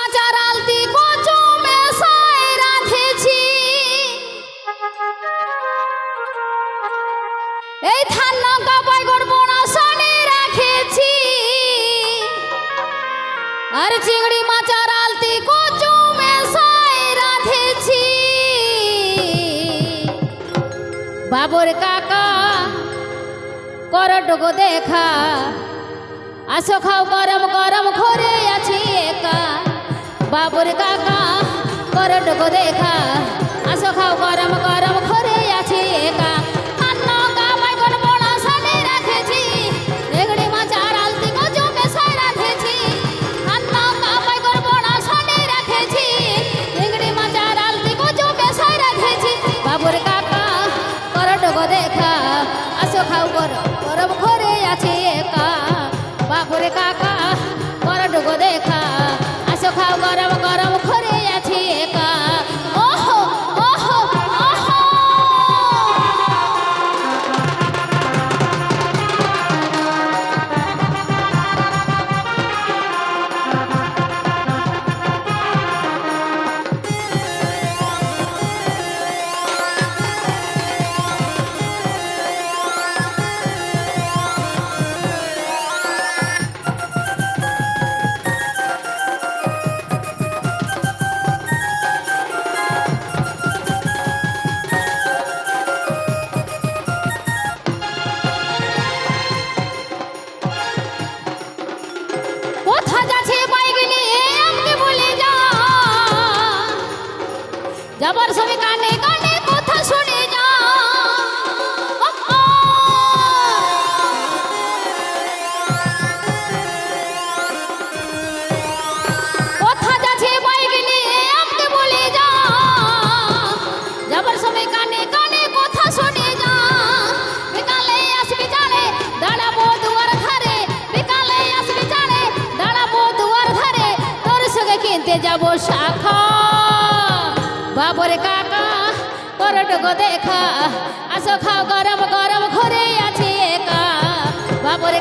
মাচার আলতি কচু মেশায় রাধেছি। এই ধান লঙ্কা বাইগন বোনা রাখেছি। আর চিংড়ি মাচার আলতি কচু মেশায় রাধেছি। বাবুর কাকা করটুকু দেখা। আসো খাও গরম গরম ঘরে আছি একা। বাবুর কাকা করটুকু দেখা। আসো খাও গরম গরম ঘরে আছি একা। বাবুর কাকা করটুকু দেখা। আসো খাও গরম গরম ঘরে আছি একা। বাবুর কাকা খাও গরম কোথা যাচ্ছে নিয়ে আমাকে বলে যা যাবার কানে কানে কথা শুনে যাব শাখা। বাবরে কাকা করটুকু দেখা। আসো খাও গরম গরম ঘরে আছে একা। বাবরে